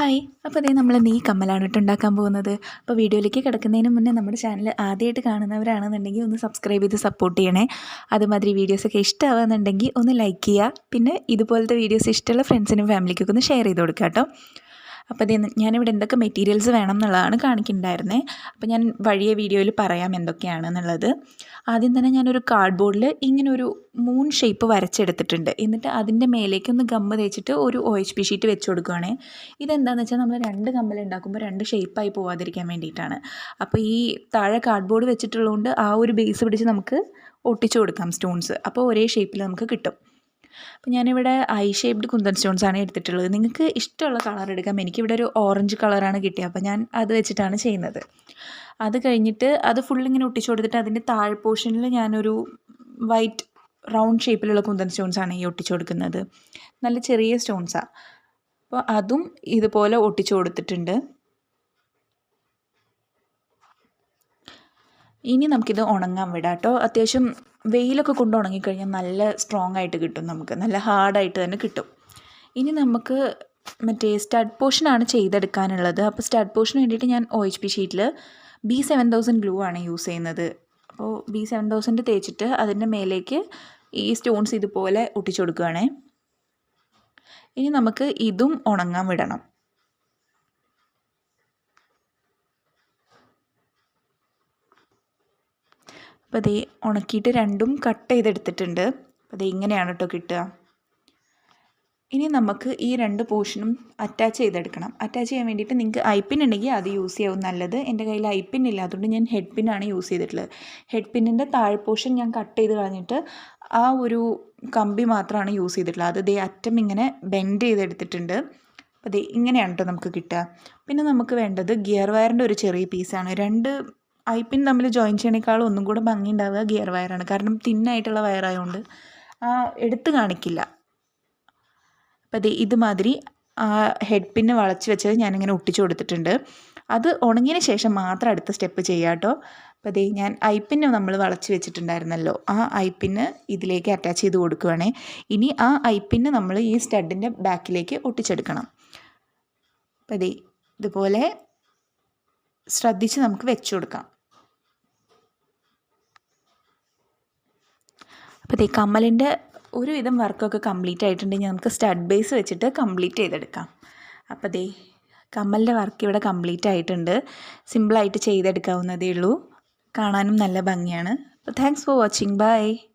Hi അപ്പോൾ അതേ നമ്മൾ നീ കമ്മലാണ് ഇട്ട് ഉണ്ടാക്കാൻ പോകുന്നത്. അപ്പോൾ വീഡിയോയിലേക്ക് കിടക്കുന്നതിന് മുന്നേ നമ്മുടെ ചാനൽ ആദ്യമായിട്ട് കാണുന്നവരാണെന്നുണ്ടെങ്കിൽ ഒന്ന് സബ്സ്ക്രൈബ് ചെയ്ത് സപ്പോർട്ട് ചെയ്യണേ. അതുമാതിരി വീഡിയോസൊക്കെ ഇഷ്ടമാകുന്നുണ്ടെങ്കിൽ ഒന്ന് ലൈക്ക് ചെയ്യുക. പിന്നെ ഇതുപോലത്തെ വീഡിയോസ് ഇഷ്ടമുള്ള ഫ്രണ്ട്സിനും ഫാമിലിക്കൊക്കെ ഒന്ന് ഷെയർ ചെയ്ത് കൊടുക്കുക കേട്ടോ. അപ്പോൾ ഇത് ഞാനിവിടെ എന്തൊക്കെ മെറ്റീരിയൽസ് വേണം എന്നുള്ളതാണ് കാണിക്കുന്നുണ്ടായിരുന്നത് അപ്പോൾ ഞാൻ വഴിയ വീഡിയോയിൽ പറയാം എന്തൊക്കെയാണ് എന്നുള്ളത്. ആദ്യം തന്നെ ഞാനൊരു കാർഡ്ബോർഡിൽ ഇങ്ങനെ ഒരു മൂൺ ഷേപ്പ് വരച്ചെടുത്തിട്ടുണ്ട്. എന്നിട്ട് അതിന്റെ മേലേക്ക് ഒന്ന് ഗമ്മ് തേച്ചിട്ട് ഒരു ഒ എച്ച് പി ഷീറ്റ് വെച്ച് കൊടുക്കുകയാണേ ഇതെന്താണെന്ന് വെച്ചാൽ നമ്മൾ രണ്ട് കമ്മൽ ഉണ്ടാക്കുമ്പോൾ രണ്ട് ഷേപ്പായി പോവാതിരിക്കാൻ വേണ്ടിയിട്ടാണ്. അപ്പോൾ ഈ താഴെ കാർഡ്ബോർഡ് വെച്ചിട്ടുള്ളതുകൊണ്ട് ആ ഒരു ബേസ് പിടിച്ച് നമുക്ക് ഒട്ടിച്ചു കൊടുക്കാം സ്റ്റോൺസ് അപ്പോൾ ഒരേ ഷേപ്പിൽ നമുക്ക് കിട്ടും. അപ്പോൾ ഞാനിവിടെ ഐ ഷേപ്ഡ് കുന്തൻ സ്റ്റോൺസ് ആണ് എടുത്തിട്ടുള്ളത്. നിങ്ങൾക്ക് ഇഷ്ടമുള്ള കളർ എടുക്കാം. എനിക്കിവിടെ ഒരു ഓറഞ്ച് കളറാണ് കിട്ടിയത് അപ്പോൾ ഞാൻ അത് വെച്ചിട്ടാണ് ചെയ്യുന്നത്. അത് കഴിഞ്ഞിട്ട് അത് ഫുള്ളിങ്ങനെ ഒട്ടിച്ചു കൊടുത്തിട്ട് അതിന്റെ താഴെ പോർഷനിൽ ഞാനൊരു വൈറ്റ് റൗണ്ട് ഷേപ്പിലുള്ള കുന്തൻ സ്റ്റോൺസ് ആണ് ഈ ഒട്ടിച്ചു കൊടുക്കുന്നത്. നല്ല ചെറിയ സ്റ്റോൺസാണ് അപ്പോൾ അതും ഇതുപോലെ ഒട്ടിച്ചു കൊടുത്തിട്ടുണ്ട്. ഇനി നമുക്കിത് ഉണങ്ങാൻ വിടാം കേട്ടോ. അത്യാവശ്യം വെയിലൊക്കെ കൊണ്ട് ഉണങ്ങിക്കഴിഞ്ഞാൽ നല്ല സ്ട്രോങ് ആയിട്ട് കിട്ടും നമുക്ക്. നല്ല ഹാർഡായിട്ട് തന്നെ കിട്ടും. ഇനി നമുക്ക് മറ്റേ സ്റ്റഡ് പോർഷനാണ് ചെയ്തെടുക്കാനുള്ളത്. അപ്പോൾ സ്റ്റഡ് പോർഷന് വേണ്ടിയിട്ട് ഞാൻ ഒ എച്ച് പി ഷീറ്റിൽ ബി സെവൻ തൗസൻഡ് ഗ്ലൂ ആണ് യൂസ് ചെയ്യുന്നത്. അപ്പോൾ ബി സെവൻ തൗസൻഡ് തേച്ചിട്ട് അതിന്റെ മേലേക്ക് ഈ സ്റ്റോൺസ് ഇതുപോലെ ഒട്ടിച്ചു കൊടുക്കുകയാണേ ഇനി നമുക്ക് ഇതും ഉണങ്ങാൻ വിടണം. അപ്പോൾ അതേ ഉണക്കിയിട്ട് രണ്ടും കട്ട് ചെയ്തെടുത്തിട്ടുണ്ട്. അപ്പോൾ അതേ ഇങ്ങനെയാണ് കേട്ടോ കിട്ടുക. ഇനി നമുക്ക് ഈ രണ്ട് പോർഷനും അറ്റാച്ച് ചെയ്തെടുക്കണം. അറ്റാച്ച് ചെയ്യാൻ വേണ്ടിയിട്ട് നിങ്ങൾക്ക് ഐ പിൻ ഉണ്ടെങ്കിൽ അത് യൂസ് ചെയ്യാവും നല്ലത്. എന്റെ കയ്യിൽ ഐ പിൻ ഇല്ല അതുകൊണ്ട് ഞാൻ ഹെഡ് പിന്നാണ് യൂസ് ചെയ്തിട്ടുള്ളത്. ഹെഡ് പിന്നിന്റെ താഴെ പോർഷൻ ഞാൻ കട്ട് ചെയ്ത് കളഞ്ഞിട്ട് ആ ഒരു കമ്പി മാത്രമാണ് യൂസ് ചെയ്തിട്ടുള്ളത്. അത് ദേ അറ്റം ഇങ്ങനെ ബെൻഡ് ചെയ്തെടുത്തിട്ടുണ്ട്. അപ്പോൾ ഇങ്ങനെയാണ് കേട്ടോ നമുക്ക് കിട്ടുക. പിന്നെ നമുക്ക് വേണ്ടത് ഗിയർ വയറിന്റെ ഒരു ചെറിയ പീസാണ് രണ്ട് ഐ പിൻ തമ്മിൽ ജോയിൻ ചെയ്യണേക്കാളും ഒന്നും കൂടെ ഭംഗി ഉണ്ടാവുക ഗിയർ വയറാണ്. കാരണം തിന്നായിട്ടുള്ള വയറായതുകൊണ്ട് എടുത്ത് കാണിക്കില്ല. അപ്പം ദേ ഇതുമാതിരി ആ ഹെഡ് പിന്ന് വളച്ച് വെച്ചത് ഞാനിങ്ങനെ ഒട്ടിച്ചു കൊടുത്തിട്ടുണ്ട്. അത് ഉണങ്ങിയതിന് ശേഷം മാത്രം അടുത്ത സ്റ്റെപ്പ് ചെയ്യാം കേട്ടോ അപ്പോൾ അതേ ഞാൻ ഐ പിന്ന് നമ്മൾ വളച്ച് വെച്ചിട്ടുണ്ടായിരുന്നല്ലോ. ആ ഐ പിന്ന് ഇതിലേക്ക് അറ്റാച്ച് ചെയ്ത് കൊടുക്കുകയാണേ ഇനി ആ ഐ പിന്ന് നമ്മൾ ഈ സ്റ്റഡിന്റെ ബാക്കിലേക്ക് ഒട്ടിച്ചെടുക്കണം. അപ്പോൾ അതേ ഇതുപോലെ ശ്രദ്ധിച്ച് നമുക്ക് വെച്ചു കൊടുക്കാം. അപ്പോൾ ഈ കമ്മലിന്റെ ഒരുവിധം വർക്കൊക്കെ കംപ്ലീറ്റ് ആയിട്ടുണ്ടെങ്കിൽ നമുക്ക് സ്റ്റഡ് ബേസ് വെച്ചിട്ട് കംപ്ലീറ്റ് ചെയ്തെടുക്കാം. അപ്പോൾ ദേ കമ്മലിന്റെ വർക്ക് ഇവിടെ കംപ്ലീറ്റ് ആയിട്ടുണ്ട്. സിമ്പിളായിട്ട് ചെയ്തെടുക്കാവുന്നതേ ഉള്ളൂ. കാണാനും നല്ല ഭംഗിയാണ്. അപ്പോൾ താങ്ക്സ് ഫോർ വാച്ചിങ് ബൈ